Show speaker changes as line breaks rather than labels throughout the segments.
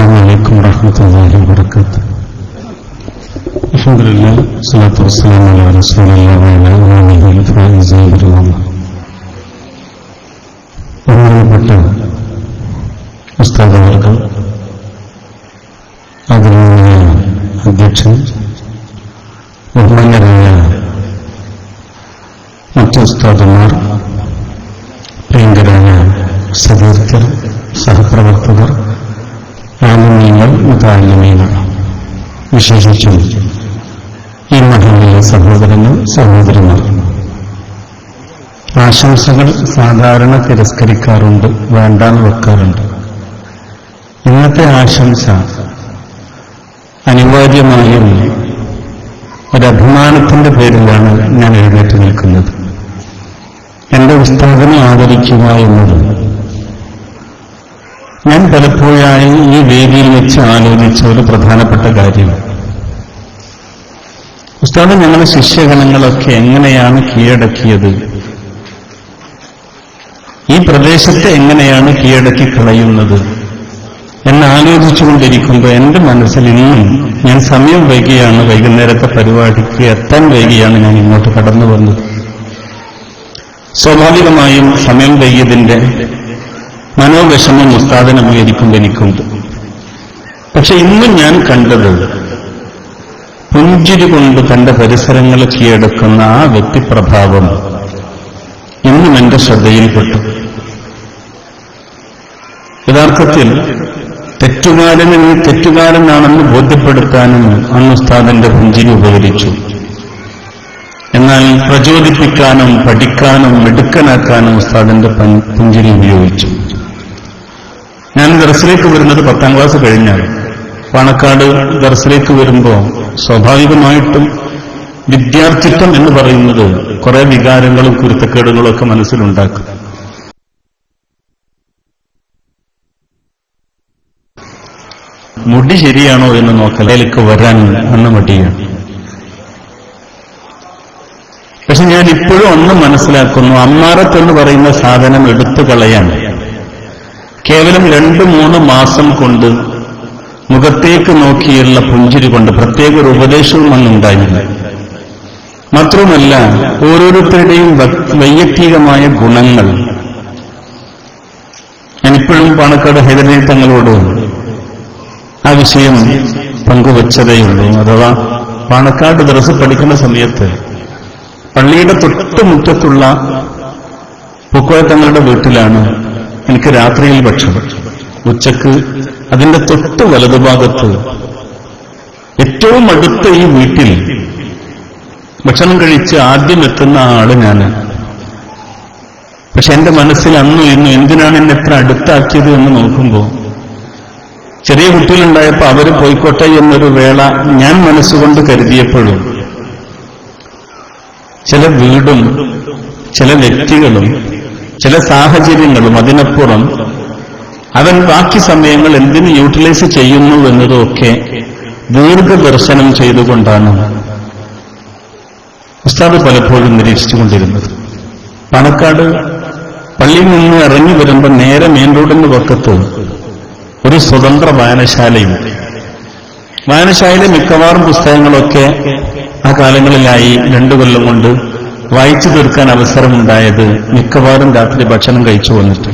السلام عليكم ورحمة الله وبركاته الحمد لله والصلاة والسلام على رسول الله وعلى آله الفائزين بالله ബഹുമാനപ്പെട്ട ഉസ്താദ് അവർകൾ ആദരണീയ അധ്യക്ഷൻ ബഹുമാന്യരായ മറ്റ് ഉസ്താദന്മാർ പ്രിയങ്കരായ സതീർത്ഥർ വിശേഷിച്ചും ഈ മഹനീയ സഹോദരങ്ങൾ സഹോദരന്മാർ ആശംസകൾ സാധാരണ തിരസ്കരിക്കാറുണ്ട് വേണ്ടാന്ന് വെക്കാറുണ്ട്. ഇന്നത്തെ ആശംസ അനിവാര്യമായും ഒരഭിമാനത്തിന്റെ പേരിലാണ് ഞാൻ എഴുന്നേറ്റ് നിൽക്കുന്നത്. എന്റെ ഉസ്താദിനെ ആദരിക്കുക എന്നത് ഞാൻ പലപ്പോഴായി ഈ വേദിയിൽ വെച്ച് ആലോചിച്ച ഒരു പ്രധാനപ്പെട്ട കാര്യം. ഉസ്താദ് ഞങ്ങളുടെ ശിഷ്യഗണങ്ങളൊക്കെ എങ്ങനെയാണ് കീഴടക്കിയത്? ഈ പ്രദേശത്തെ എങ്ങനെയാണ് കീഴടക്കി കളയുന്നത്? എന്ന് ആലോചിച്ചുകൊണ്ടിരിക്കുമ്പോൾ എന്റെ മനസ്സിൽ ഇന്നും ഞാൻ സമയം വൈകിയാണ് വൈകുന്നേരത്തെ പരിപാടിക്ക് എത്താൻ വൈകിയാണ് ഞാൻ ഇങ്ങോട്ട് കടന്നു വന്നത്. സ്വാഭാവികമായും സമയം വൈകിയതിന്റെ മനോവിഷമം ഉത്പാദനമായിരിക്കും എനിക്കുണ്ട്. പക്ഷെ ഇന്നും ഞാൻ കണ്ടത് പുഞ്ചിരി കൊണ്ട് തന്റെ പരിസരങ്ങൾ കീഴടക്കുന്ന ആ വ്യക്തിപ്രഭാവം ഇന്നും എന്റെ ശ്രദ്ധയിൽപ്പെട്ടു. യഥാർത്ഥത്തിൽ തെറ്റുകാരന് നീ തെറ്റുകാരനാണെന്ന് ബോധ്യപ്പെടുത്താനും അന്ന് ഉസ്താദിന്റെ പുഞ്ചിരി ഉപകരിച്ചു. എന്നാൽ പ്രചോദിപ്പിക്കാനും പഠിക്കാനും മിടുക്കനാക്കാനും ഉസ്താദിന്റെ പുഞ്ചിരി ഉപയോഗിച്ചു. ഞാൻ ദർസിലേക്ക് വരുന്നത് പത്താം ക്ലാസ് കഴിഞ്ഞാൽ പാണക്കാട് ദർസിലേക്ക് വരുമ്പോൾ സ്വാഭാവികമായിട്ടും വിദ്യാർത്ഥിത്വം എന്ന് പറയുന്നത് കുറെ വികാരങ്ങളും കുരുത്തക്കേടുകളും ഒക്കെ മനസ്സിലുണ്ടാക്കും. മുടി ശരിയാണോ എന്ന് നോക്കലേക്ക് വരാൻ അന്ന് മടിയാണ്. പക്ഷെ ഞാൻ ഇപ്പോഴും ഒന്ന് മനസ്സിലാക്കുന്നു അമ്മാറത്ത് എന്ന് പറയുന്ന സാധനം എടുത്തു കളയാൻ കേവലം രണ്ട് മൂന്ന് മാസം കൊണ്ട് മുഖത്തേക്ക് നോക്കിയുള്ള പുഞ്ചിരി കൊണ്ട് പ്രത്യേക ഒരു ഉപദേശവും അന്നുണ്ടായില്ല മാത്രമല്ല ഓരോരുത്തരുടെയും വൈയക്തികമായ ഗുണങ്ങൾ. ഞാനിപ്പോഴും പാണക്കാട് ഹൈദരലി തങ്ങളോട് ആ വിഷയം പങ്കുവച്ചതേയുള്ളൂ. അഥവാ പാണക്കാട് ദ്രസ് പഠിക്കുന്ന സമയത്ത് പള്ളിയുടെ തൊട്ടുമുറ്റത്തുള്ള പൂക്കോയ തങ്ങളുടെ വീട്ടിലാണ് എനിക്ക് രാത്രിയിൽ ഭക്ഷണം. ഉച്ചയ്ക്ക് അതിന്റെ തൊട്ട് വലതുഭാഗത്ത് ഏറ്റവും അടുത്ത ഈ വീട്ടിൽ ഭക്ഷണം കഴിച്ച് ആദ്യം എത്തുന്ന ആൾ ഞാൻ പക്ഷെ എന്റെ മനസ്സിൽ അന്നും ഇന്നും എന്തിനാണ് എന്നെ എത്ര അടുത്താക്കിയത് എന്ന് നോക്കുമ്പോൾ ചെറിയ കുട്ടികളുണ്ടായപ്പോൾ അവർ പോയിക്കോട്ടെ എന്നൊരു വേള ഞാൻ മനസ്സുകൊണ്ട് കരുതിയപ്പോഴും ചില വീടും ചില വ്യക്തികളും ചില സാഹചര്യങ്ങളും അതിനപ്പുറം അവൻ ബാക്കി സമയങ്ങൾ എന്തിന് യൂട്ടിലൈസ് ചെയ്യുന്നു എന്നതൊക്കെ ദീർഘദർശനം ചെയ്തുകൊണ്ടാണ് ഉസ്താദ് പലപ്പോഴും നിരീക്ഷിച്ചുകൊണ്ടിരുന്നത്. പണക്കാട് പള്ളിയിൽ നിന്ന് ഇറങ്ങി വരുമ്പോൾ നേരെ മെയിൻ റോഡിന്റെ പക്കത്ത് ഒരു സ്വതന്ത്ര വായനശാലയുണ്ട് വായനശാലയിലെ മിക്കവാറും പുസ്തകങ്ങളൊക്കെ ആ കാലങ്ങളിലായി രണ്ടു കൊല്ലം കൊണ്ട് വായിച്ചു തീർക്കാൻ അവസരമുണ്ടായത് മിക്കവാറും രാത്രി ഭക്ഷണം കഴിച്ചു വന്നിട്ട്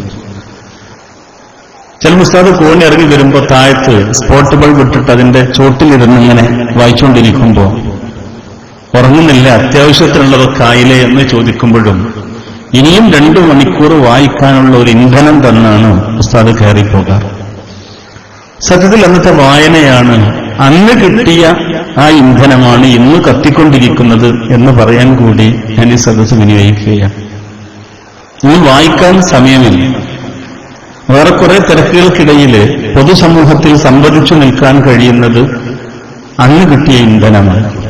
ചില മുസ്താദ് കോണി ഇറങ്ങി വരുമ്പോൾ താഴത്ത് സ്പോട്ട് ബൾബ് ഇട്ടിട്ട് അതിന്റെ ചോട്ടിലിരുന്ന് ഇങ്ങനെ വായിച്ചുകൊണ്ടിരിക്കുമ്പോൾ ഉറങ്ങുന്നില്ല അത്യാവശ്യത്തിനുള്ളതൊക്കെ ആയില്ലേ എന്ന് ചോദിക്കുമ്പോഴും ഇനിയും രണ്ടു മണിക്കൂർ വായിക്കാനുള്ള ഒരു ഇന്ധനം തന്നാണ് ഉസ്താദ് കയറിപ്പോകാറ്. സത്യത്തിൽ അന്നത്തെ വായനയാണ് അന്ന് കിട്ടിയ ആ ഇന്ധനമാണ് ഇന്ന് കത്തിക്കൊണ്ടിരിക്കുന്നത് എന്ന് പറയാൻ കൂടി ഞാൻ ഈ സദസ് വിനിയോഗിക്കുകയാണ്. ഇന്ന് വായിക്കാൻ സമയമില്ല. വേറെ കുറെ തിരക്കുകൾക്കിടയിൽ പൊതുസമൂഹത്തിൽ സംവദിച്ചു നിൽക്കാൻ കഴിയുന്നത് അന്ന് കിട്ടിയ ഇന്ധനമാണ്.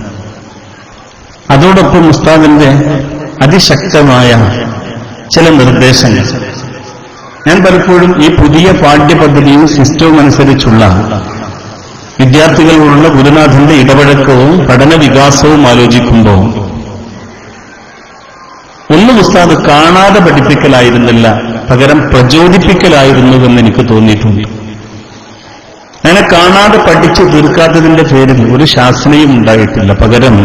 അതോടൊപ്പം ഉസ്താദിന്റെ അതിശക്തമായ ചില നിർദ്ദേശങ്ങൾ. ഞാൻ പലപ്പോഴും ഈ പുതിയ പാഠ്യപദ്ധതിയും സിസ്റ്റവും അനുസരിച്ചുള്ള വിദ്യാർത്ഥികളോടുള്ള ഗുരുനാഥന്റെ ഇടപഴക്കവും പഠന വികാസവും ആലോചിക്കുമ്പോൾ ഒന്ന് ഉസ്താദ് കാണാതെ പഠിപ്പിക്കലായിരുന്നില്ല പകരം പ്രചോദിപ്പിക്കലായിരുന്നുവെന്ന് എനിക്ക് തോന്നിയിട്ടുണ്ട്. അങ്ങനെ കാണാതെ പഠിച്ചു തീർക്കാത്തതിന്റെ പേരിൽ ഒരു ശാസനയും ഉണ്ടായിട്ടില്ല. പകരം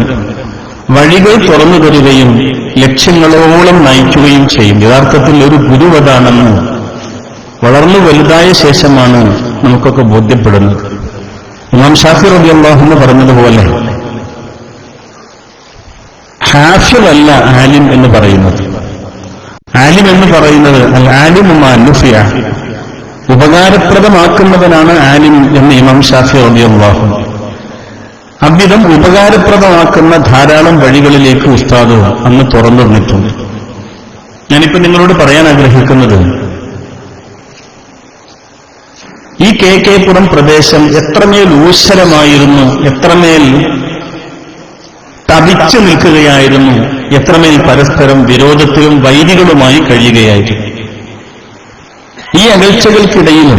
വഴികൾ തുറന്നു തരികയും ലക്ഷ്യങ്ങളോളം നയിക്കുകയും ചെയ്യും. യഥാർത്ഥത്തിൽ ഒരു ഗുരുവതാണെന്ന് വളർന്നു വലുതായ ശേഷമാണ് നമുക്കൊക്കെ ബോധ്യപ്പെടുന്നത്. ഇമാം ഷാഫി റബി അള്ളാഹുന്ന് പറഞ്ഞതുപോലെ ഹാഫിലല്ല ആലിം എന്ന് പറയുന്നത്. ആലിം എന്ന് പറയുന്നത് അൽ ആലിമുമാ നുഫിയ ഉപകാരപ്രദമാക്കുന്നവനാണ് ആലിം എന്ന് ഇമാം ഷാഫി റബി അള്ളാഹു അവിധം ഉപകാരപ്രദമാക്കുന്ന ധാരാളം വഴികളിലേക്ക് ഉസ്താദ് അന്ന് തുറന്നു തുറന്നിട്ടുണ്ട് ഞാനിപ്പോ നിങ്ങളോട് പറയാൻ ആഗ്രഹിക്കുന്നത് ഈ കെ കെ പുറം പ്രദേശം എത്രമേൽ ഊശ്വരമായിരുന്നു എത്രമേൽ തപിച്ചു നിൽക്കുകയായിരുന്നു എത്രമേൽ പരസ്പരം വിരോധത്തിലും വൈദികളുമായി കഴിയുകയായിരുന്നു. ഈ അകൽച്ചകൾക്കിടയിൽ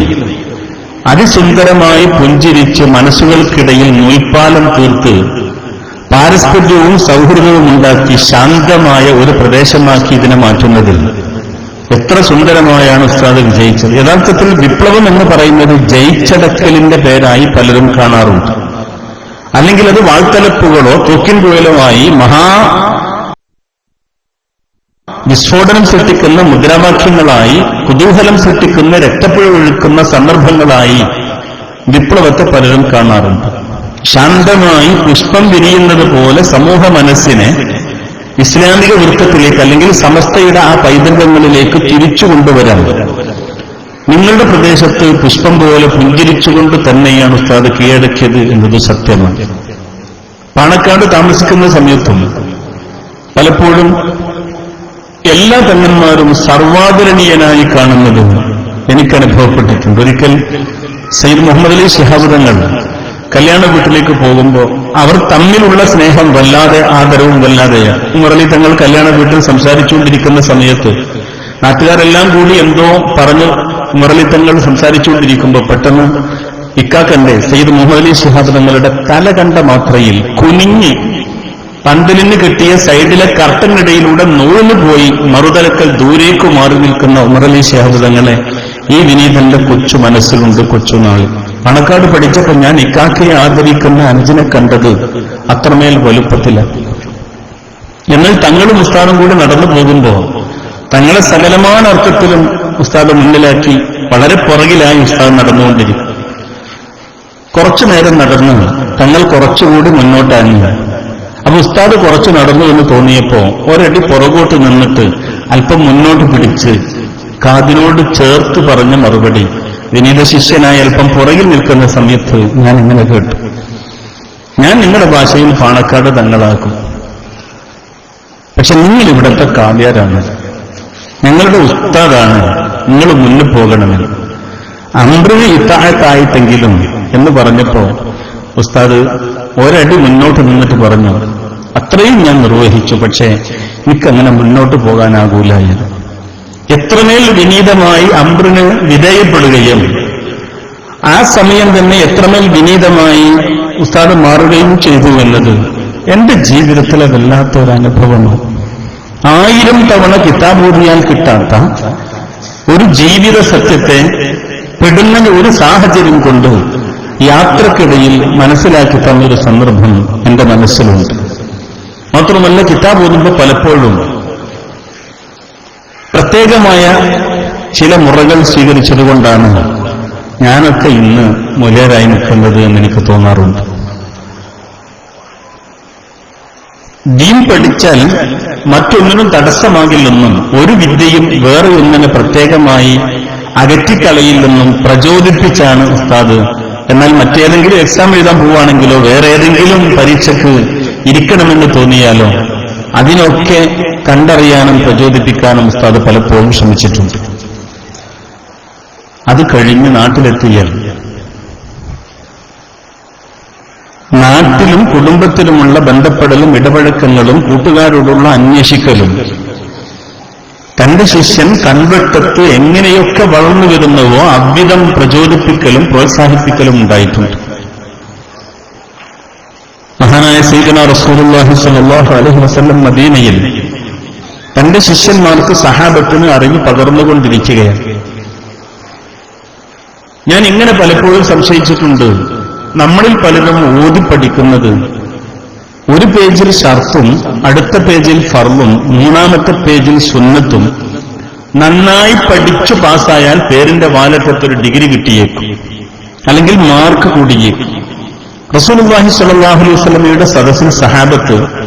അതിസുന്ദരമായി പുഞ്ചിരിച്ച് മനസ്സുകൾക്കിടയിൽ നൂൽപ്പാലം തീർത്ത് പാരസ്പര്യവും സൗഹൃദവും ഉണ്ടാക്കി ശാന്തമായ ഒരു പ്രദേശമാക്കി ഇതിനെ മാറ്റുന്നതിൽ എത്ര സുന്ദരമായാണ് ഉസ്താദ് വിജയിച്ചത്. യഥാർത്ഥത്തിൽ വിപ്ലവം എന്ന് പറയുന്നത് ജയിച്ചടക്കലിന്റെ പേരായി പലരും കാണാറുണ്ട്. അല്ലെങ്കിൽ അത് വാൾത്തലപ്പുകളോ തൊക്കിൻ കുഴലുമായി മഹാ വിസ്ഫോടനം സൃഷ്ടിക്കുന്ന മുദ്രാവാക്യങ്ങളായി കുതൂഹലം സൃഷ്ടിക്കുന്ന രക്തപ്പുഴ ഒഴുക്കുന്ന സന്ദർഭങ്ങളായി വിപ്ലവത്തെ പലരും കാണാറുണ്ട്. ശാന്തമായി പുഷ്പം വിരിയുന്നത് പോലെ സമൂഹ മനസ്സിനെ ഇസ്ലാമിക വൃത്തത്തിലേക്ക് അല്ലെങ്കിൽ സമസ്തയുടെ ആ പൈതൃകങ്ങളിലേക്ക് തിരിച്ചു കൊണ്ടുവരാൻ. നിങ്ങളുടെ പ്രദേശത്ത് പുഷ്പം പോലെ പുഞ്ചിരിച്ചുകൊണ്ട് തന്നെയാണ് ഉസ്താദ് കീഴടക്കിയത് എന്നത് സത്യമാണ്. പാണക്കാട് താമസിക്കുന്ന സമയത്തും പലപ്പോഴും എല്ലാ തങ്ങന്മാരും സർവാദരണീയനായി കാണുന്നതും എനിക്ക് അനുഭവപ്പെട്ടിട്ടുണ്ട് ഒരിക്കൽ സയ്യിദ് മുഹമ്മദ് അലി ശിഹാബ് തങ്ങൾ കല്യാണ വീട്ടിലേക്ക് പോകുമ്പോൾ അവർ തമ്മിലുള്ള സ്നേഹം വല്ലാതെ ആദരവും വല്ലാതെയാണ്. മുരളി തങ്ങൾ കല്യാണ വീട്ടിൽ സംസാരിച്ചുകൊണ്ടിരിക്കുന്ന സമയത്ത് നാട്ടുകാരെല്ലാം കൂടി എന്തോ പറഞ്ഞു മുരളി തങ്ങൾ സംസാരിച്ചുകൊണ്ടിരിക്കുമ്പോൾ പെട്ടെന്ന് ഇക്കാക്കന്റെ സയ്യിദ് മുഹമ്മദ് അലി ശിഹാബ് തങ്ങളുടെ തല കണ്ട മാത്രയിൽ കുനിഞ്ഞ് പന്തലിന് കിട്ടിയ സൈഡിലെ കർട്ടനിടയിലൂടെ നൂഴ്ന്നു പോയി മറുതലക്കൽ ദൂരേക്ക് മാറി നിൽക്കുന്ന ഉമറലി ശിഹാബ് തങ്ങളെ ഈ വിനീതന്റെ കൊച്ചു മനസ്സിലുണ്ട് കൊച്ചുനാളിൽ പണക്കാട് പഠിച്ചപ്പോ ഞാൻ ഇക്കാക്കയെ ആദരിക്കുന്ന അനുജനെ കണ്ടത് അത്രമേൽ വലുപ്പത്തിലാണ് എന്നാൽ തങ്ങളും ഉസ്താദും കൂടി നടന്നു പോകുമ്പോ തങ്ങളെ സകലമായ അർത്ഥത്തിലും ഉസ്താദ് മുന്നിലാക്കി വളരെ പുറകിലായി ഉസ്താദ് നടന്നുകൊണ്ടിരിക്കും. കുറച്ചു നേരം നടന്ന് തങ്ങൾ കുറച്ചുകൂടി മുന്നോട്ടാഞ്ഞു അപ്പൊ ഉസ്താദ് കുറച്ച് നടന്നു എന്ന് തോന്നിയപ്പോ ഒരടി പുറകോട്ട് നിന്നിട്ട് അല്പം മുന്നോട്ട് പിടിച്ച് കാതിനോട് ചേർത്ത് പറഞ്ഞ മറുപടി വിനീത ശിഷ്യനായി അല്പം പുറകിൽ നിൽക്കുന്ന സമയത്ത് ഞാൻ ഇങ്ങനെ കേട്ടു. ഞാൻ നിങ്ങളുടെ ഭാഷയിൽ പാണക്കാട് തങ്ങളാക്കും. പക്ഷെ നിങ്ങൾ ഇവിടുത്തെ കാവ്യാരാണ്. നിങ്ങളുടെ ഉസ്താദാണ്. നിങ്ങൾ മുന്നിൽ പോകണമെന്ന് അമ്രിന് ഇത്താഴത്തായിട്ടെങ്കിലും എന്ന് പറഞ്ഞപ്പോ ഉസ്താദ് ഒരടി മുന്നോട്ട് നിന്നിട്ട് പറഞ്ഞു അത്രയും ഞാൻ നിർവഹിച്ചു പക്ഷേ എനിക്കങ്ങനെ മുന്നോട്ട് പോകാനാകൂല എന്ന് എത്രമേൽ വിനീതമായി അമ്രിന് വിധേയപ്പെടുകയും ആ സമയം തന്നെ എത്രമേൽ വിനീതമായി ഉസ്താദ് മാറുകയും ചെയ്തു എന്നത് എന്റെ ജീവിതത്തിലെ വല്ലാത്തൊരനുഭവമാണ്. ആയിരം തവണ കിതാബൂതിയാൽ കിട്ടാത്ത ഒരു ജീവിത സത്യത്തെ പെടുന്ന ഒരു സാഹചര്യം കൊണ്ട് യാത്രക്കിടയിൽ മനസ്സിലാക്കി തന്നൊരു സന്ദർഭം എന്റെ മനസ്സിലുണ്ട്. മാത്രമല്ല കിതാബ് ഓതുമ്പോൾ പലപ്പോഴും പ്രത്യേകമായ ചില മുറകൾ സ്വീകരിച്ചതുകൊണ്ടാണ് ഞാനൊക്കെ ഇന്ന് മുലേരായി നിൽക്കുന്നത് എന്ന് എനിക്ക് തോന്നാറുണ്ട്. ദീൻ പഠിച്ചാൽ മറ്റൊന്നിനും തടസ്സമാകില്ലെന്നും ഒരു വിദ്യയും വേറെ ഒന്നിനെ പ്രത്യേകമായി അകറ്റിക്കളയില്ലെന്നും പ്രചോദിപ്പിച്ചാണ് ഉസ്താദ്. എന്നാൽ മറ്റേതെങ്കിലും എക്സാം എഴുതാൻ പോവുകയാണെങ്കിലോ വേറെ ഏതെങ്കിലും പരീക്ഷയ്ക്ക് ഇരിക്കണമെന്ന് തോന്നിയാലോ അതിനൊക്കെ കണ്ടറിയാനും പ്രചോദിപ്പിക്കാനും ഉസ്താദ് പലപ്പോഴും ശ്രമിച്ചിട്ടുണ്ട്. അത് കഴിഞ്ഞ് നാട്ടിലെത്തിയാൽ നാട്ടിലും കുടുംബത്തിലുമുള്ള ബന്ധപ്പെടലും ഇടപഴക്കങ്ങളും കൂട്ടുകാരോടുള്ള അന്വേഷിക്കലും തന്റെ ശിഷ്യൻ കൺവെട്ടത്ത് എങ്ങനെയൊക്കെ വളർന്നു വരുന്നുവോ അവിധം പ്രചോദിപ്പിക്കലും പ്രോത്സാഹിപ്പിക്കലും ഉണ്ടായിട്ടുണ്ട്. മഹാനായ സീദന റസൂലുള്ളാഹി സ്വല്ലല്ലാഹു അലൈഹി വസല്ലം മദീനയിൽ തന്റെ ശിഷ്യന്മാർക്ക് സഹാബത്തിന് അറിവ് പകർന്നുകൊണ്ടിരിക്കുകയാണ്. ഞാൻ ഇങ്ങനെ പലപ്പോഴും സംശയിച്ചിട്ടുണ്ട് നമ്മളിൽ പലരും ഓതി പഠിക്കുന്നത്. ഒരു പേജിൽ ഷർത്തും അടുത്ത പേജിൽ ഫർവും മൂന്നാമത്തെ പേജിൽ സുന്നത്തും നന്നായി പഠിച്ചു പാസ്സായാൽ പേരിന്റെ വാലറ്റത്തൊരു ഡിഗ്രി കിട്ടിയേക്കും. അല്ലെങ്കിൽ മാർക്ക് കൂടിയേക്കും. റസൂലുള്ളാഹി സ്വല്ലല്ലാഹു അലൈഹി വസല്ലമയുടെ സദസ്സിൽ സഹാബത്ത്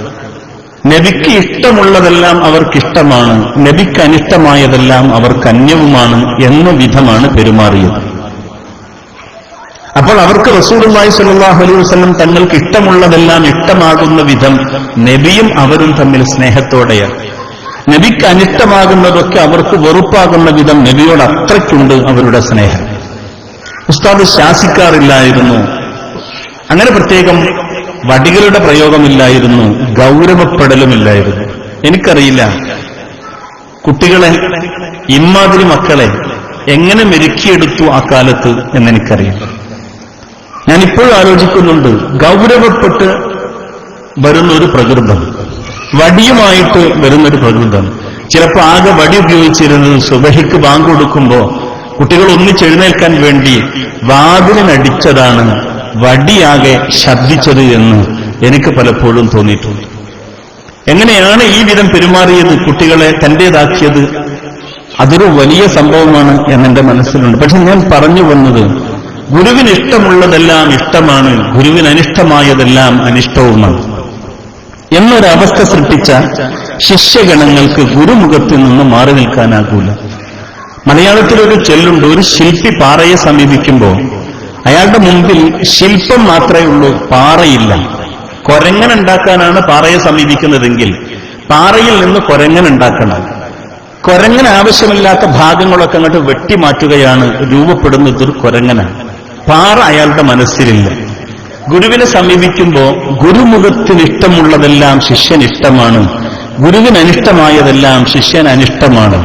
നബിക്ക് ഇഷ്ടമുള്ളതെല്ലാം അവർക്കിഷ്ടമാണ് നബിക്ക് അനിഷ്ടമായതെല്ലാം അവർക്ക് അന്യവുമാണ് എന്ന വിധമാണ് പെരുമാറിയത്. അപ്പോൾ അവർക്ക് റസൂലുള്ളാഹി സ്വല്ലല്ലാഹു അലൈഹി വസല്ലം തങ്ങൾക്ക് ഇഷ്ടമുള്ളതെല്ലാം ഇഷ്ടമാകുന്ന വിധം നബിയും അവരും തമ്മിൽ സ്നേഹത്തോടെയാണ്. നബിക്ക് അനിഷ്ടമാകുന്നതൊക്കെ അവർക്ക് വെറുപ്പാകുന്ന വിധം നബിയോട് അത്രയ്ക്കുണ്ട് അവരുടെ സ്നേഹം. ഉസ്താദ് ശാസിക്കാറില്ലായിരുന്നു. അങ്ങനെ പ്രത്യേകം വടികളുടെ പ്രയോഗമില്ലായിരുന്നു ഗൗരവപ്പെടലുമില്ലായിരുന്നു. എനിക്കറിയില്ല കുട്ടികളെ ഇമ്മാതിരി മക്കളെ എങ്ങനെ മെരുക്കിയെടുത്തു ആ കാലത്ത് എന്നെനിക്കറിയില്ല. ഞാനിപ്പോഴും ആലോചിക്കുന്നുണ്ട് ഗൗരവപ്പെട്ട് വരുന്ന ഒരു പ്രകൃതം വടിയുമായിട്ട് വരുന്നൊരു പ്രകൃതം. ചിലപ്പോൾ ആകെ വടി ഉപയോഗിച്ചിരുന്നത് സുബഹിക്ക് ബാങ്ക് കൊടുക്കുമ്പോൾ കുട്ടികൾ ഒന്നിച്ചെഴുന്നേൽക്കാൻ വേണ്ടി വാതിലിനടിച്ചതാണ് വടിയാകെ ശബ്ദിച്ചത് എന്ന് എനിക്ക് പലപ്പോഴും തോന്നിയിട്ടുണ്ട്. എങ്ങനെയാണ് ഈ വിധം പെരുമാറിയത്? കുട്ടികളെ തന്റേതാക്കിയത് അതൊരു വലിയ സംഭവമാണ് എന്നെന്റെ മനസ്സിലുണ്ട്. പക്ഷെ ഞാൻ പറഞ്ഞു വന്നത് ഗുരുവിന് ഇഷ്ടമുള്ളതെല്ലാം ഇഷ്ടമാണ് ഗുരുവിന് അനിഷ്ടമായതെല്ലാം അനിഷ്ടവുമാണ്. എന്നൊരവസ്ഥ സൃഷ്ടിച്ച ശിഷ്യഗണങ്ങൾക്ക് ഗുരുമുഖത്തിൽ നിന്ന് മാറി നിൽക്കാനാകൂല. മലയാളത്തിലൊരു ചെല്ലുണ്ട് ഒരു ശില്പി പാറയെ സമീപിക്കുമ്പോൾ അയാളുടെ മുമ്പിൽ ശില്പം മാത്രമേ ഉള്ളൂ പാറയില്ല. കൊരങ്ങൻ ഉണ്ടാക്കാനാണ് പാറയെ സമീപിക്കുന്നതെങ്കിൽ പാറയിൽ നിന്ന് കൊരങ്ങൻ ഉണ്ടാക്കണം. കൊരങ്ങൻ ആവശ്യമില്ലാത്ത ഭാഗങ്ങളൊക്കെ അങ്ങോട്ട് വെട്ടിമാറ്റുകയാണ് രൂപപ്പെടുന്നത് ഒരു കൊരങ്ങനാണ് പാറ അയാളുടെ മനസ്സിലില്ല. ഗുരുവിനെ സമീപിക്കുമ്പോൾ ഗുരുമുഖത്തിന് ഇഷ്ടമുള്ളതെല്ലാം ശിഷ്യൻ ഇഷ്ടമാണ് ഗുരുവിന് അനിഷ്ടമായതെല്ലാം ശിഷ്യൻ അനിഷ്ടമാണ്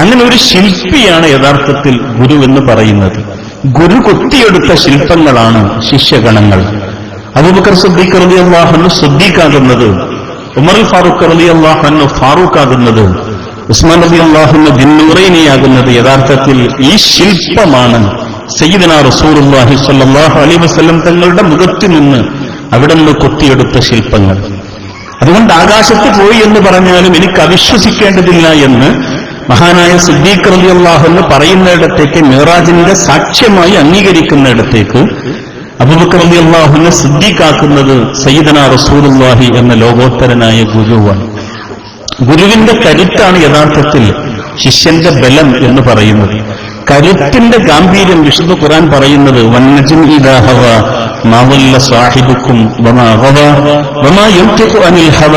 അങ്ങനെ ഒരു ശില്പിയാണ് യഥാർത്ഥത്തിൽ ഗുരു എന്ന് പറയുന്നത്. ഗുരു കൊത്തിയെടുത്ത ശില്പങ്ങളാണ് ശിഷ്യഗണങ്ങൾ. അബൂബക്കർ സദ്ദീഖ് റലി അള്ളാഹു സദ്ദീഖാകുന്നത് ഉമർ ഫാറൂഖ് റലി ഫാറൂഖ് ആകുന്നത് ഉസ്മാൻ റബി അള്ളാഹുന്ന് ദിന്നുറൈനിയാകുന്നത് യഥാർത്ഥത്തിൽ ഈ ശില്പമാണ് സയ്യിദന റസൂർഹി സ്വല്ലല്ലാഹു അലൈഹി വസ്ലം തങ്ങളുടെ മുഖത്തു നിന്ന് അവിടെ നിന്ന് കൊത്തിയെടുത്ത ശില്പങ്ങൾ. അതുകൊണ്ട് ആകാശത്ത് പോയി എന്ന് പറഞ്ഞാലും എനിക്ക് അവിശ്വസിക്കേണ്ടതില്ല എന്ന് മഹാനായ സിദ്ദീഖ് റലി അള്ളാഹുന്ന് പറയുന്നിടത്തേക്ക് മിറാജിന്റെ സാക്ഷ്യമായി അംഗീകരിക്കുന്നിടത്തേക്ക് അബൂബക്കർ അലി അള്ളാഹുവിനെ സിദ്ദീഖാക്കുന്നത് സയ്യിദന റസൂലുല്ലാഹി എന്ന ലോകോത്തരനായ ഗുരുവാണ്. ഗുരുവിന്റെ കരുത്താണ് യഥാർത്ഥത്തിൽ ശിഷ്യന്റെ ബലം എന്ന് പറയുന്നത്. കരുത്തിന്റെ ഗാംഭീര്യം വിശുദ്ധ ഖുറാൻ പറയുന്നത് വന്നജിൻ ഇദാഹവ മാവല്ല സാഹിബുക്കും അനിൽ ഹവ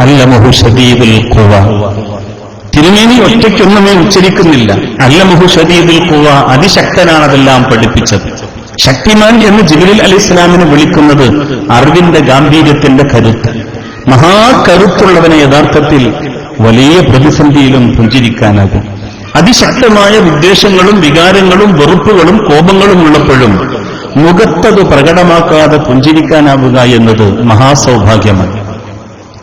അല്ലമഹു ഷദീദുൽ കുവ തിരുമേനി ഒറ്റയ്ക്കൊന്നുമേ ഉച്ചരിക്കുന്നില്ല. അല്ലമുഹു ഷദീദുൽ കുവ അതിശക്തനാണ് അതെല്ലാം പഠിപ്പിച്ചത്. ശക്തിമാൻ എന്ന് ജിബിലിൽ അലി ഇസ്ലാമിനെ വിളിക്കുന്നത് അറിവിന്റെ ഗാംഭീര്യത്തിന്റെ കരുത്ത്. മഹാകരുത്തുള്ളവനെ യഥാർത്ഥത്തിൽ വലിയ പ്രതിസന്ധിയിലും പുഞ്ചിരിക്കാനാകും. അതിശക്തമായ വിദ്വേഷങ്ങളും വികാരങ്ങളും വെറുപ്പുകളും കോപങ്ങളും ഉള്ളപ്പോഴും മുഖത്തത് പ്രകടമാക്കാതെ പുഞ്ചിരിക്കാനാവുക എന്നത് മഹാസൗഭാഗ്യമാണ്.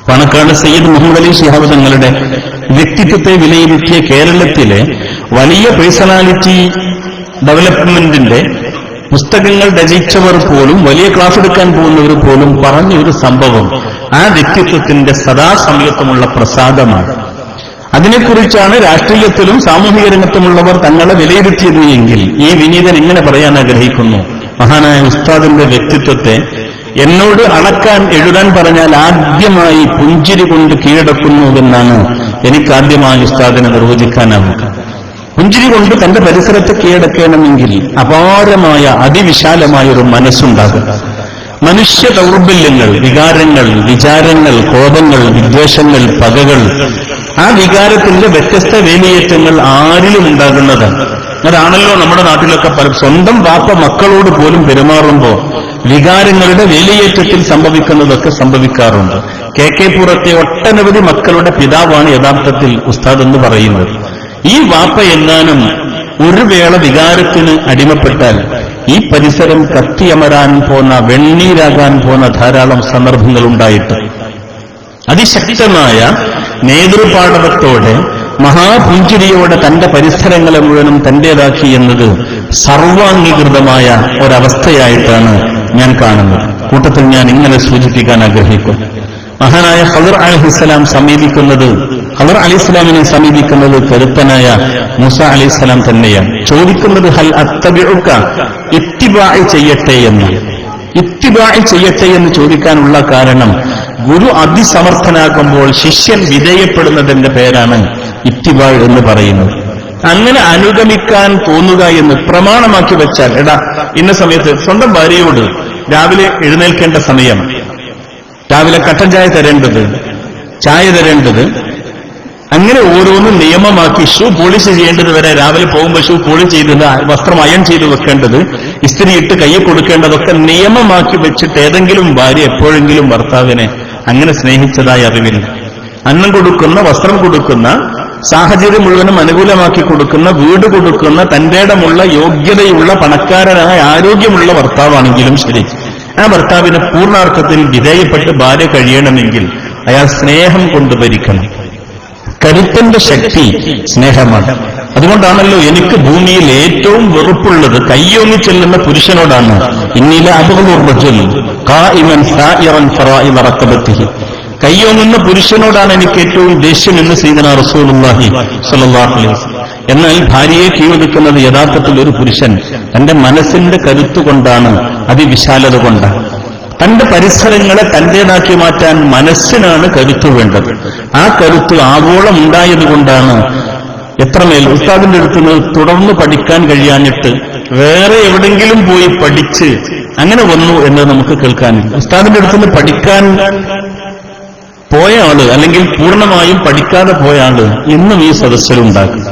പണക്കാട് സയ്യിദ് മുഹമ്മദ് അലി ശിഹാബ് തങ്ങളുടെ വ്യക്തിത്വത്തെ വിലയിരുത്തിയ കേരളത്തിലെ വലിയ പേഴ്സണാലിറ്റി ഡെവലപ്മെന്റിന്റെ പുസ്തകങ്ങൾ രചിച്ചവർ പോലും വലിയ ക്ലാസ് എടുക്കാൻ പോകുന്നവർ പോലും പറഞ്ഞ ഒരു സംഭവം ആ വ്യക്തിത്വത്തിന്റെ സദാസമയത്തുമുള്ള പ്രസാദമാണ്. അതിനെക്കുറിച്ചാണ് രാഷ്ട്രീയത്തിലും സാമൂഹിക രംഗത്തുമുള്ളവർ തങ്ങളെ വിലയിരുത്തിയത് എങ്കിൽ ഈ വിനീതൻ ഇങ്ങനെ പറയാൻ ആഗ്രഹിക്കുന്നു. മഹാനായ ഉസ്താദിന്റെ വ്യക്തിത്വത്തെ എന്നോട് അളക്കാൻ എഴുതാൻ പറഞ്ഞാൽ ആദ്യമായി പുഞ്ചിരി കൊണ്ട് കീഴടക്കുന്നുവെന്നാണ് എനിക്ക് ആദ്യമായി ഉസ്താദിനെ നിർവചിക്കാനാവുക. പുഞ്ചിരി കൊണ്ട് തന്റെ പരിസരത്തെ കീഴടക്കണമെങ്കിൽ അപാരമായ അതിവിശാലമായ ഒരു മനസ്സുണ്ടാകുക മനുഷ്യ ദൗർബല്യങ്ങൾ വികാരങ്ങൾ വിചാരങ്ങൾ കോപങ്ങൾ വിദ്വേഷങ്ങൾ പകകൾ ആ വികാരത്തിന്റെ വ്യത്യസ്ത വേലിയേറ്റങ്ങൾ ആരിലും ഉണ്ടാകുന്നതാണ്. അതാണല്ലോ നമ്മുടെ നാട്ടിലൊക്കെ പല സ്വന്തം വാപ്പ മക്കളോട് പോലും പെരുമാറുമ്പോൾ വികാരങ്ങളുടെ വേലിയേറ്റത്തിൽ സംഭവിക്കുന്നതൊക്കെ സംഭവിക്കാറുണ്ട്. കെ കെ പുറത്തെ ഒട്ടനവധി മക്കളുടെ പിതാവാണ് യഥാർത്ഥത്തിൽ ഉസ്താദ് എന്ന് പറയുന്നത്. ഈ വാപ്പ എന്നാനും ഒരു വേള വികാരത്തിന് അടിമപ്പെട്ടാൽ ഈ പരിസരം കത്തിയമരാൻ പോന്ന വെണ്ണീരാകാൻ പോന്ന ധാരാളം സന്ദർഭങ്ങൾ ഉണ്ടായിട്ട് അതിശക്തമായ നേതൃപാടവത്തോടെ മഹാപുഞ്ചിരിയോടെ തന്റെ പരിസരങ്ങളെ മുഴുവനും തന്റേതാക്കി എന്നത് സർവാംഗീകൃതമായ ഒരവസ്ഥയായിട്ടാണ് ഞാൻ കാണുന്നത്. കൂട്ടത്തിൽ ഞാൻ ഇങ്ങനെ സൂചിപ്പിക്കാൻ ആഗ്രഹിക്കും. മഹാനായ ഖദർ അലിഹിസ്സലാം സമീപിക്കുന്നത് ഖദർ അലിസ്ലാമിനെ സമീപിക്കുന്നത് കരുത്തനായ മൂസ അലിസ്ലാം തന്നെയാണ്. ചോദിക്കുന്നത് ഹൽ അത്തബിഴുക്ക ഇത്തിബായി ചെയ്യട്ടെ എന്ന്. ഇത്തിബായി ചെയ്യട്ടെ എന്ന് ചോദിക്കാനുള്ള കാരണം ഗുരു അതിസമർത്ഥനാകുമ്പോൾ ശിഷ്യൻ വിധേയപ്പെടുന്നതിന്റെ പേരാണ് ഇത്തിബായ് എന്ന് പറയുന്നത്. അങ്ങനെ അനുഗമിക്കാൻ തോന്നുക എന്ന് പ്രമാണമാക്കി വെച്ചാൽ എടാ ഇന്ന സമയത്ത് സ്വന്തം ഭാര്യയോട് രാവിലെ എഴുന്നേൽക്കേണ്ട സമയം. രാവിലെ കട്ടൻ ചായ തരേണ്ടത് ചായ തരേണ്ടത്. അങ്ങനെ ഓരോന്നും നിയമമാക്കി ഷൂ പോളിഷ് ചെയ്യേണ്ടത് വരെ രാവിലെ പോകുമ്പോൾ ഷൂ പോളിഷ് ചെയ്തത് വസ്ത്രം അയൺ ചെയ്ത് വെക്കേണ്ടത് ഇസ്ത്രി ഇട്ട് കയ്യിൽ കൊടുക്കേണ്ടതൊക്കെ നിയമമാക്കി വെച്ചിട്ട് ഏതെങ്കിലും ഭാര്യ എപ്പോഴെങ്കിലും ഭർത്താവിനെ അങ്ങനെ സ്നേഹിച്ചതായി അറിവില്ല. അന്നം കൊടുക്കുന്ന വസ്ത്രം കൊടുക്കുന്ന സാഹചര്യം മുഴുവനും അനുകൂലമാക്കി കൊടുക്കുന്ന വീട് കൊടുക്കുന്ന തന്റേടമുള്ള യോഗ്യതയുള്ള പണക്കാരനായ ആരോഗ്യമുള്ള ഭർത്താവാണെങ്കിലും ശരി. ആ ഭർത്താവിന് പൂർണാർത്ഥത്തിൽ വിധേയപ്പെട്ട് ഭാര്യ കഴിയണമെങ്കിൽ അയാൾ സ്നേഹം കൊണ്ട് ഭരിക്കണം. കരുത്തന്റെ ശക്തി സ്നേഹമാണ്. അതുകൊണ്ടാണല്ലോ എനിക്ക് ഭൂമിയിൽ ഏറ്റവും വെറുപ്പുള്ളത്. കയ്യോങ്ങി ചെല്ലുന്ന പുരുഷനോടാണ്. ഇന്നില അപകടം വറക്കബത്തിഹി കയ്യോങ്ങുന്ന പുരുഷനോടാണ് എനിക്ക് ഏറ്റവും ദേഷ്യം എന്ന് സീതന അലൈഹി വസല്ലം. എന്നാൽ ഭാര്യയെ കീഴൊതുക്കുന്നത് യഥാർത്ഥത്തിൽ ഒരു പുരുഷൻ. തന്റെ മനസ്സിന്റെ കരുത്തുകൊണ്ടാണ് അതിവിശാലത കൊണ്ട് തന്റെ പരിസരങ്ങളെ തന്റേതാക്കി മാറ്റാൻ മനസ്സിനാണ് കരുത്ത് വേണ്ടത്. ആ കരുത്ത് ആഗോളം ഉണ്ടായതുകൊണ്ടാണ് എത്രമേൽ ഉസ്താദിന്റെ അടുത്ത് നിന്ന് തുടർന്ന് പഠിക്കാൻ കഴിയാഞ്ഞിട്ട് വേറെ എവിടെങ്കിലും പോയി പഠിച്ച് അങ്ങനെ വന്നു എന്ന് നമുക്ക് കേൾക്കാനില്ല ഉസ്താദിന്റെ അടുത്ത് നിന്ന് പഠിക്കാൻ പോയ ആൾ അല്ലെങ്കിൽ പൂർണമായും പഠിക്കാതെ പോയ ആൾ ഇന്നും ഈ സദസ്സിലുണ്ടാക്കും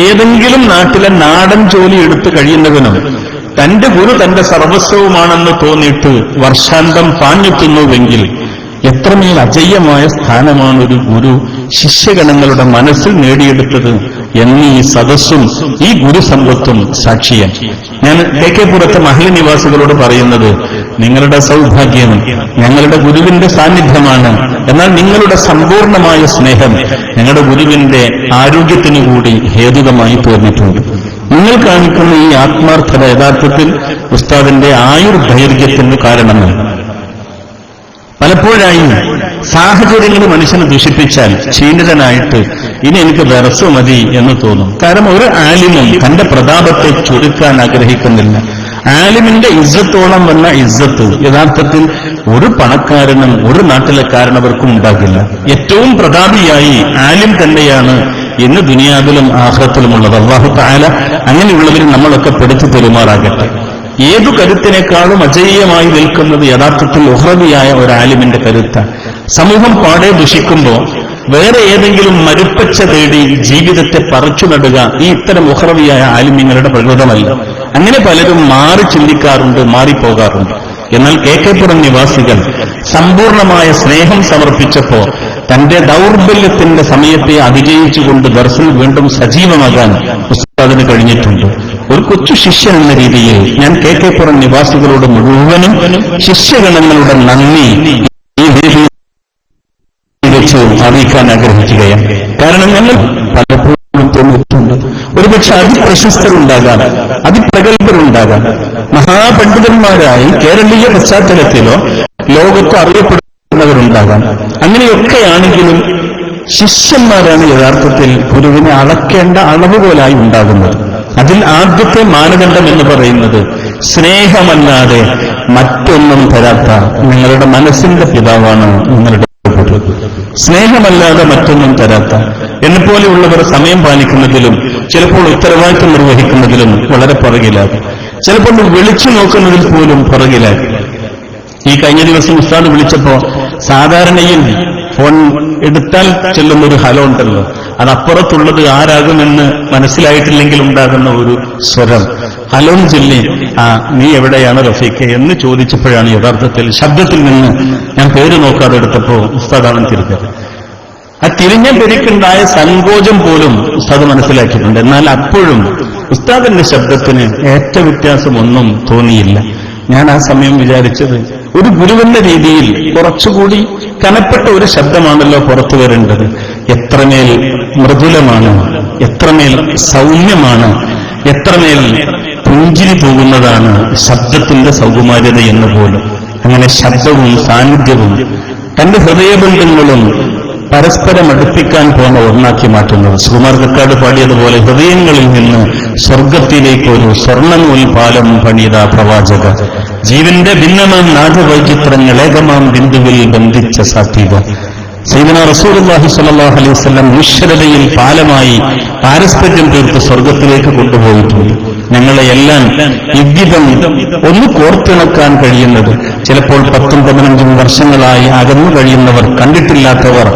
ഏതെങ്കിലും നാട്ടിലെ നാടൻ ജോലി എടുത്തു കഴിയുന്നവനും തന്റെ ഗുരു തന്റെ സർവസ്വവുമാണെന്ന് തോന്നിയിട്ട് വർഷാന്തം പാഞ്ഞെത്തുന്നുവെങ്കിൽ എത്രമേൽ അജയ്യമായ സ്ഥാനമാണ് ഒരു ഗുരു ശിഷ്യഗണങ്ങളുടെ മനസ്സിൽ നേടിയെടുത്തത് എന്ന് ഈ സദസ്സും ഈ ഗുരുസമ്പത്തും സാക്ഷിയാണ്. ഞാൻ കെ കെ പുറത്തെ മഹൽ നിവാസികളോട് പറയുന്നത് നിങ്ങളുടെ സൗഭാഗ്യം ഞങ്ങളുടെ ഗുരുവിന്റെ സാന്നിധ്യമാണ്. എന്നാൽ നിങ്ങളുടെ സമ്പൂർണമായ സ്നേഹം ഞങ്ങളുടെ ഗുരുവിന്റെ ആരോഗ്യത്തിനു കൂടി ഹേതുകമായി തീർന്നിട്ടുണ്ട്. നിങ്ങൾ കാണിക്കുന്ന ഈ ആത്മാർത്ഥത യഥാർത്ഥത്തിൽ ഉസ്താദിന്റെ ആയുർദൈർഘ്യത്തിന് കാരണമാണ്. പലപ്പോഴായി സാഹചര്യങ്ങൾ മനുഷ്യനെ ദുഷിപ്പിച്ചാൽ ക്ഷീണിതനായിട്ട് ഇനി എനിക്ക് വിറസ് മതി എന്ന് തോന്നും. കാരണം ഒരു ആലിമും തന്റെ പ്രതാപത്തെ ചുരുക്കാൻ ആഗ്രഹിക്കുന്നില്ല. ആലിമിന്റെ ഇജ്ജത്തോളം വന്ന ഇജ്ജത്ത് യഥാർത്ഥത്തിൽ ഒരു പണക്കാരനും ഒരു നാട്ടിലെ കാരണവർക്കും ഉണ്ടാകില്ല. ഏറ്റവും പ്രതാപിയായി ആലിം തന്നെയാണ് ഇന്ന് ദുനിയാവിലും ആഹ്ലത്തിലുമുള്ളത് അള്ളാഹു താല അങ്ങനെയുള്ളവരെ നമ്മളൊക്കെ പെടുത്തി പെരുമാറാകട്ടെ. ഏതു കരുത്തിനേക്കാളും അജയ്യമായി നിൽക്കുന്നത് യഥാർത്ഥത്തിൽ ഉഹ്രവിയായ ഒരു ആലിമിന്റെ കരുത്ത. സമൂഹം പാടെ ദുഷിക്കുമ്പോൾ വേറെ ഏതെങ്കിലും മരുപ്പച്ച തേടി ജീവിതത്തെ പറിച്ചു നടുക ഈ ഇത്തരം ഉഹ്രവിയായ ആലിമ്യങ്ങളുടെ പ്രകൃതമല്ല. അങ്ങനെ പലരും മാറി ചിന്തിക്കാറുണ്ട് മാറിപ്പോകാറുണ്ട്. എന്നാൽ കെ കെ പുറം നിവാസികൾ സമ്പൂർണമായ സ്നേഹം സമർപ്പിച്ചപ്പോ തന്റെ ദൗർബല്യത്തിന്റെ സമയത്തെ അതിജയിച്ചുകൊണ്ട് ദർശനം വീണ്ടും സജീവമാകാൻ ഉസ്താദിന് കഴിഞ്ഞിട്ടുണ്ട്. ഒരു കൊച്ചു ശിഷ്യൻ എന്ന രീതിയിൽ ഞാൻ കെ കെ പുറം നിവാസികളോട് മുഴുവനും ശിഷ്യഗണങ്ങളുടെ നന്ദി ഈ വേദിയിൽ അറിയിക്കാൻ ആഗ്രഹിക്കുകയാണ്. കാരണം ഞങ്ങൾ ഒരുപക്ഷെ അതിപ്രശസ്തരുണ്ടാകാം അതിപ്രഗത്ഭരുണ്ടാകാം. മഹാപണ്ഡിതന്മാരായി കേരളീയ പശ്ചാത്തലത്തിലോ ലോകത്ത് അറിയപ്പെടുന്നവരുണ്ടാകാം. അങ്ങനെയൊക്കെയാണെങ്കിലും ശിഷ്യന്മാരാണ് യഥാർത്ഥത്തിൽ ഗുരുവിനെ അളക്കേണ്ട അളവുകോലായി ഉണ്ടാകുന്നത്. അതിൽ ആദ്യത്തെ മാനദണ്ഡം എന്ന് പറയുന്നത് സ്നേഹമല്ലാതെ മറ്റൊന്നും തരാത്ത നിങ്ങളുടെ മനസ്സിന്റെ പിതാവാണ് നിങ്ങളുടെ സ്നേഹമല്ലാതെ മറ്റൊന്നും തരാത്ത എന്നെപ്പോലെയുള്ളവർ സമയം പാലിക്കുന്നതിലും ചിലപ്പോൾ ഉത്തരവാദിത്വം നിർവഹിക്കുന്നതിലും വളരെ പുറകിലാകും. ചിലപ്പോൾ വിളിച്ചു നോക്കുന്നതിൽ പോലും പുറകിലാകും. ഈ കഴിഞ്ഞ ദിവസം ഉസ്താദ് വിളിച്ചപ്പോ സാധാരണയിൽ ഫോൺ എടുത്താൽ ചെല്ലുന്ന ഒരു ഹലോ ഉണ്ടല്ലോ. അത് അപ്പുറത്തുള്ളത് ആരാകുമെന്ന് മനസ്സിലായിട്ടില്ലെങ്കിൽ ഉണ്ടാകുന്ന ഒരു സ്വരം. ഹലോ ചൊല്ലി ആ നീ എവിടെയാണ് റഫീഖ്? എന്ന് ചോദിച്ചപ്പോഴാണ് യഥാർത്ഥത്തിൽ ശബ്ദത്തിൽ നിന്ന് ഞാൻ പേര് നോക്കാതെ എടുത്തപ്പോ ഉസ്താദാണ് തിരിച്ചത് ആ തിരിഞ്ഞ പെരുക്കുണ്ടായ സങ്കോചം പോലും ഉസ്താദ് മനസ്സിലാക്കിയിട്ടുണ്ട്. എന്നാൽ അപ്പോഴും ഉസ്താദിന്റെ ശബ്ദത്തിന് ഏറ്റ വ്യത്യാസമൊന്നും തോന്നിയില്ല. ഞാൻ ആ സമയം വിചാരിച്ചത് ഒരു ഗുരുവിന്റെ രീതിയിൽ കുറച്ചുകൂടി കനപ്പെട്ട ഒരു ശബ്ദമാണല്ലോ പുറത്തു വരേണ്ടത്. എത്രമേൽ മൃദുലമാണ് എത്രമേൽ സൗമ്യമാണ് എത്രമേൽ പുഞ്ചിരി പോകുന്നതാണ് ശബ്ദത്തിന്റെ സൗകുമാര്യത എന്ന് പോലും. അങ്ങനെ ശബ്ദവും സാന്നിധ്യവും തന്റെ ഹൃദയബന്ധങ്ങളും പരസ്പരം അടുപ്പിക്കാൻ പോകുന്ന ഒന്നാക്കി മാറ്റുന്നത്. സുകുമാർ കക്കാട് പാടിയതുപോലെ ഹൃദയങ്ങളിൽ നിന്ന് സ്വർഗത്തിലേക്ക് ഒരു സ്വർണനൂൽ പാലം പണിത പ്രവാചക. ജീവന്റെ ഭിന്നമാം നാഗവൈചിത്രങ്ങൾ ഏകമാം ബിന്ദുവിൽ ബന്ധിച്ച സാധ്യത. സൈദന റസൂലുള്ളാഹി സ്വല്ലല്ലാഹു അലൈഹി വസല്ലം ഈശ്വരതയിൽ പാലമായി പാരസ്പര്യം തീർത്ത് സ്വർഗത്തിലേക്ക് കൊണ്ടുപോയിട്ടുണ്ട്. ഞങ്ങളെയെല്ലാം ഇവ്വിധം ഒന്ന് കോർത്തിണക്കാൻ കഴിയുന്നത്. ചിലപ്പോൾ പത്തും പതിനഞ്ചും വർഷങ്ങളായി അകന്നു കഴിയുന്നവർ കണ്ടിട്ടില്ലാത്തവർ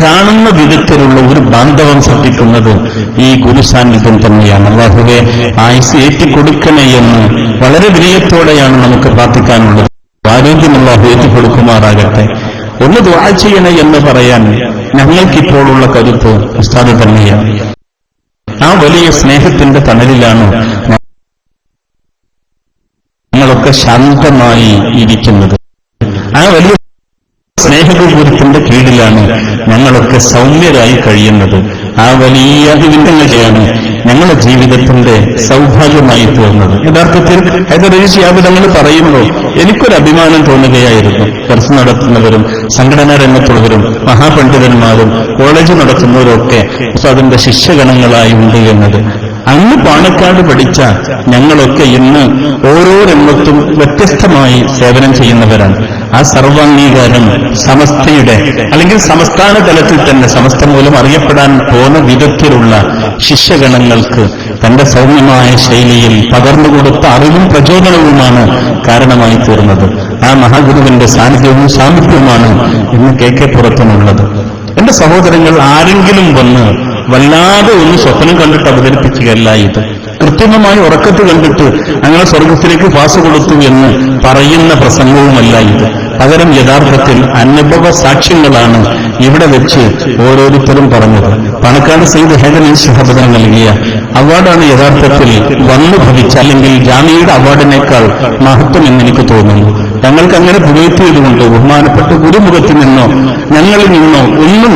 കാണുന്ന വിധത്തിലുള്ള ഒരു ബാന്ധവം സൃഷ്ടിക്കുന്നത് ഈ ഗുരുസാന്നിധ്യം തന്നെയാണ്. അള്ളാഹുവെ ആയുസ് ഏറ്റിക്കൊടുക്കണേ എന്ന് വളരെ വിനയത്തോടെയാണ് നമുക്ക് പ്രാർത്ഥിക്കാനുള്ളത്. ആരോഗ്യമുള്ള ഏറ്റിക്കൊടുക്കുമാറാകട്ടെ ഒന്ന് ദ്വാ ചെയ്യണേ എന്ന് പറയാൻ ഞങ്ങൾക്കിപ്പോഴുള്ള കരുത്ത് ഉസ്താദ് തന്നെയാണ്. ആ വലിയ സ്നേഹത്തിന്റെ തണലിലാണ് നിങ്ങളൊക്കെ ശാന്തമായി ഇരിക്കുന്നത്. ആ വലിയ സ്നേഹഗോപുരത്തിന്റെ കീഴിലാണ് ഞങ്ങളൊക്കെ സൗമ്യരായി കഴിയുന്നത്. ആ വലിയ വിന്തങ്ങളെയാണ് ഞങ്ങളുടെ ജീവിതത്തിന്റെ സൗഭാഗ്യമായി തീർന്നത്. യഥാർത്ഥത്തിൽ ഹൈദരേശിയാബ് തങ്ങൾ പറയുമ്പോൾ എനിക്കൊരു അഭിമാനം തോന്നുകയായിരുന്നു. ദർശ നടത്തുന്നവരും സംഘടനാ രംഗത്തുള്ളവരും മഹാപണ്ഡിതന്മാരും കോളേജ് നടത്തുന്നവരും ഒക്കെ അതിന്റെ ശിഷ്യഗണങ്ങളായി ഉണ്ട് എന്നത്. അന്ന് പാണക്കാട് പഠിച്ച ഞങ്ങളൊക്കെ ഇന്ന് ഓരോ രംഗത്തും വ്യത്യസ്തമായി സേവനം ചെയ്യുന്നവരാണ്. ആ സർവാംഗീകാരം സമസ്തയുടെ അല്ലെങ്കിൽ സംസ്ഥാന തലത്തിൽ തന്നെ സമസ്ത മൂലം അറിയപ്പെടാൻ പോകുന്ന വിധത്തിലുള്ള ശിഷ്യഗണങ്ങൾക്ക് തന്റെ സൗമ്യമായ ശൈലിയിൽ പകർന്നുകൊടുത്ത അറിവും പ്രചോദനവുമാണ് കാരണമായി തീർന്നത്. ആ മഹാഗുരുവിന്റെ സാന്നിധ്യവും സാമീപ്യവുമാണ് ഇന്ന് കെ കെ പുറത്തുമുള്ളത് എന്റെ സഹോദരങ്ങൾ ആരെങ്കിലും വന്ന് വല്ലാതെ ഒന്ന് സ്വപ്നം കണ്ടിട്ട് അവതരിപ്പിക്കുകയല്ല ഇത്. കൃത്രിമമായി ഉറക്കത്ത് കണ്ടിട്ട് അങ്ങനെ സ്വർഗത്തിലേക്ക് പാസ് കൊടുത്തു എന്ന് പറയുന്ന പ്രസംഗവുമല്ല ഇത്. പകരം യഥാർത്ഥത്തിൽ അനുഭവ സാക്ഷ്യങ്ങളാണ് ഇവിടെ വെച്ച് ഓരോരുത്തരും പറഞ്ഞത്. പണക്കാട് സെയ്ദ് ഹേദൻ ശഹാബദം നൽകിയ അവാർഡാണ് യഥാർത്ഥത്തിൽ വന്നു ഭവിച്ച അല്ലെങ്കിൽ ജാമ്യയുടെ അവാർഡിനേക്കാൾ മഹത്വം എന്ന് എനിക്ക് തോന്നുന്നു. ഞങ്ങൾക്ക് അങ്ങനെ പുകഴ്ത്തിയതുകൊണ്ട് ബഹുമാനപ്പെട്ട ഗുരുമുഖത്തിൽ നിന്നോ ഞങ്ങളിൽ നിന്നോ ഒന്നും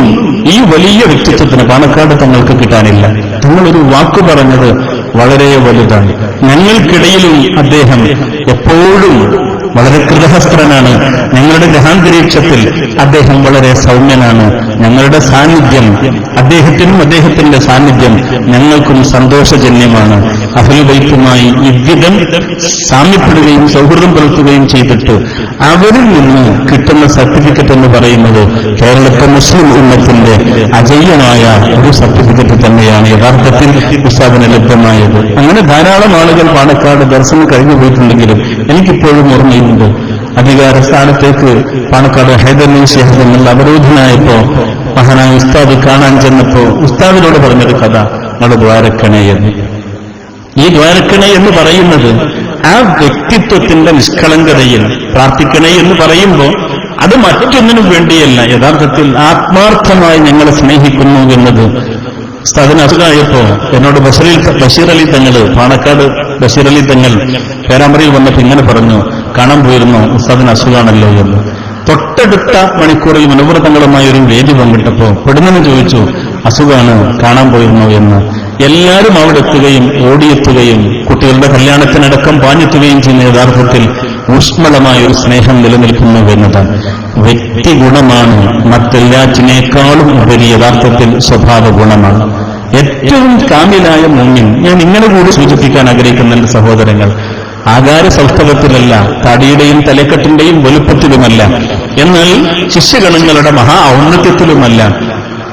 ഈ വലിയ വ്യക്തിത്വത്തിന് പാണക്കാട് തങ്ങൾക്ക് കിട്ടാനില്ല. തങ്ങളൊരു വാക്ക് പറഞ്ഞത് വളരെ വലുതാണ്. ഞങ്ങൾക്കിടയിലും അദ്ദേഹം എപ്പോഴും വളരെ കൃതഹസ്ത്രനാണ് ഞങ്ങളുടെ ഗ്രഹാന്തരീക്ഷത്തിൽ അദ്ദേഹം വളരെ സൗമ്യനാണ്. ഞങ്ങളുടെ സാന്നിധ്യം അദ്ദേഹത്തിനും അദ്ദേഹത്തിന്റെ സാന്നിധ്യം ഞങ്ങൾക്കും സന്തോഷജന്യമാണ്. അഫിൽ ബൈക്കുമായി ഇവ്വിധം സാമ്യപ്പെടുകയും സൗഹൃദം പുലർത്തുകയും ചെയ്തിട്ട് അവരിൽ നിന്ന് കിട്ടുന്ന സർട്ടിഫിക്കറ്റ് എന്ന് പറയുന്നത് കേരളത്തെ മുസ്ലിം ഉമ്മത്തിന്റെ അജയ്യമായ ഒരു സർട്ടിഫിക്കറ്റ് തന്നെയാണ്. യഥാർത്ഥത്തിൽ ഉസ്താദിന് ലഭ്യമായത്. അങ്ങനെ ധാരാളം ആളുകൾ പാണക്കാട് ദർശനം കഴിഞ്ഞു പോയിട്ടുണ്ടെങ്കിലും എനിക്കിപ്പോഴും ഓർമ്മയുണ്ട്. അധികാര സ്ഥാനത്തേക്ക് പാണക്കാട് ഹൈദർലി ശേഖർ എന്നുള്ള അവരോധനായപ്പോ മഹാനായ ഉസ്താദ് കാണാൻ ചെന്നപ്പോ ഉസ്താദിനോട് പറഞ്ഞൊരു കഥ. നമ്മൾ ദ്വാരക്കണേ എന്ന്. ഈ ദ്വാരക്കണേ എന്ന് പറയുന്നത് ആ വ്യക്തിത്വത്തിന്റെ നിഷ്കളങ്കതയിൽ പ്രാർത്ഥിക്കണേ എന്ന് പറയുമ്പോൾ അത് മറ്റൊന്നിനും വേണ്ടിയല്ല. യഥാർത്ഥത്തിൽ ആത്മാർത്ഥമായി ഞങ്ങളെ സ്നേഹിക്കുന്നു എന്നത്. സ്ഥലം അസുഖമായപ്പോ എന്നോട് ബഷീർ ബഷീർ അലി തങ്ങൾ പാണക്കാട് ബഷീർ അലി തങ്ങൾ പേരാമ്പ്രയിൽ വന്നപ്പോ ഇങ്ങനെ പറഞ്ഞു കാണാൻ പോയിരുന്നു ഉസ്താദിന് അസുഖമാണല്ലോ എന്ന്. തൊട്ടടുത്ത മണിക്കൂറിൽ മനോവ്രതങ്ങളുമായി ഒരു വേദി പങ്കിട്ടപ്പോ പെടുന്നെന്ന് ചോദിച്ചു അസുഖമാണ് കാണാൻ പോയിരുന്നു എന്ന്. എല്ലാവരും അവിടെ എത്തുകയും ഓടിയെത്തുകയും കുട്ടികളുടെ കല്യാണത്തിനടക്കം പാഞ്ഞെത്തുകയും ചെയ്യുന്ന യഥാർത്ഥത്തിൽ ഊഷ്മളമായ ഒരു സ്നേഹം നിലനിൽക്കുന്നു എന്നതാണ് വ്യക്തി ഗുണമാണ്. മറ്റെല്ലാറ്റിനേക്കാളും ഉപരി യഥാർത്ഥത്തിൽ സ്വഭാവ ഗുണമാണ്. ഏറ്റവും കാമിലായ മുന്നിൽ ഞാൻ നിങ്ങളെ കൂടി സൂചിപ്പിക്കാൻ ആഗ്രഹിക്കുന്ന എന്റെ സഹോദരങ്ങൾ ആകാര സൗഷ്ഠവത്തിലല്ല തടിയുടെയും തലക്കെട്ടിന്റെയും വലുപ്പത്തിലുമല്ല എന്നാൽ ശിഷ്യഗണങ്ങളുടെ മഹാ ഔന്നത്യത്തിലുമല്ല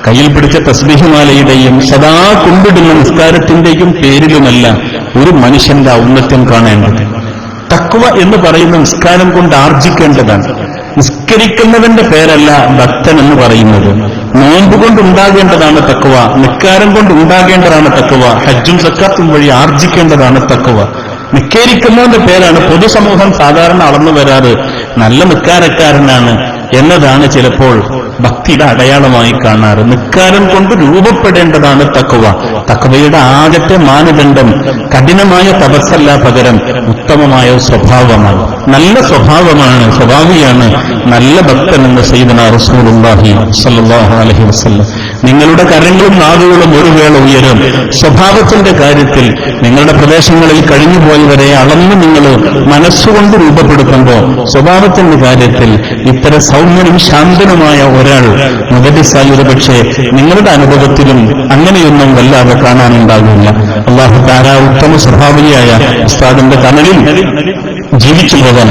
കയ്യിൽ പിടിച്ച തസ്ബിഹിമാലയുടെയും സദാ കൊണ്ടിടുന്ന നിസ്കാരത്തിന്റെയും പേരിലുമല്ല ഒരു മനുഷ്യന്റെ ഔന്നത്യം കാണേണ്ടത്. തക്വ എന്ന് പറയുന്ന നിസ്കാരം കൊണ്ട് ആർജിക്കേണ്ടതാണ്. നിസ്കരിക്കുന്നവന്റെ പേരല്ല ഭക്തൻ എന്ന് പറയുന്നത്. നോമ്പ് കൊണ്ട് ഉണ്ടാകേണ്ടതാണ് തക്വ നിക്കാരം കൊണ്ട് ഉണ്ടാകേണ്ടതാണ് തക്വ ഹജ്ജും സക്കാത്തും വഴി ആർജിക്കേണ്ടതാണ് തക്വ. നിക്കേരിക്കുന്നവന്റെ പേരാണ് പൊതുസമൂഹം സാധാരണ അളന്നു വരാറ്. നല്ല നിക്കാരക്കാരനാണ്. എന്നതാണ് ചിലപ്പോൾ ഭക്തിയുടെ അടയാളമായി കാണാറ്. നിക്കാരം കൊണ്ട് രൂപപ്പെടേണ്ടതാണ് തക്കവ തക്കവയുടെ ആദ്യത്തെ മാനദണ്ഡം കഠിനമായ തപസ്സല്ല പകരം ഉത്തമമായ സ്വഭാവമാണ്. നല്ല സ്വഭാവമാണ് സ്വഭാവിയാണ് നല്ല ഭക്തൻ എന്ന സൈദന റസൂലുള്ളാഹി അലഹി അലൈഹി വസല്ലം. നിങ്ങളുടെ കരങ്ങളും നാവുകളും ഒരു വേള ഉയരും. സ്വഭാവത്തിന്റെ കാര്യത്തിൽ നിങ്ങളുടെ പ്രദേശങ്ങളിൽ കഴിഞ്ഞുപോയവരെ അളന്ന് നിങ്ങൾ മനസ്സുകൊണ്ട് രൂപപ്പെടുത്തുമ്പോൾ സ്വഭാവത്തിന്റെ കാര്യത്തിൽ ഇത്ര സൗമ്യനും ശാന്തനുമായ ഒരാൾ മുതലിസായത് പക്ഷേ നിങ്ങളുടെ അനുഭവത്തിലും അങ്ങനെയൊന്നും വല്ലാതെ കാണാനുണ്ടാകില്ല അള്ളാഹു താര ഉത്തമ സ്വഭാവിയായ ഉസ്താദിന്റെ കനലിൽ ജീവിച്ചു പോകാൻ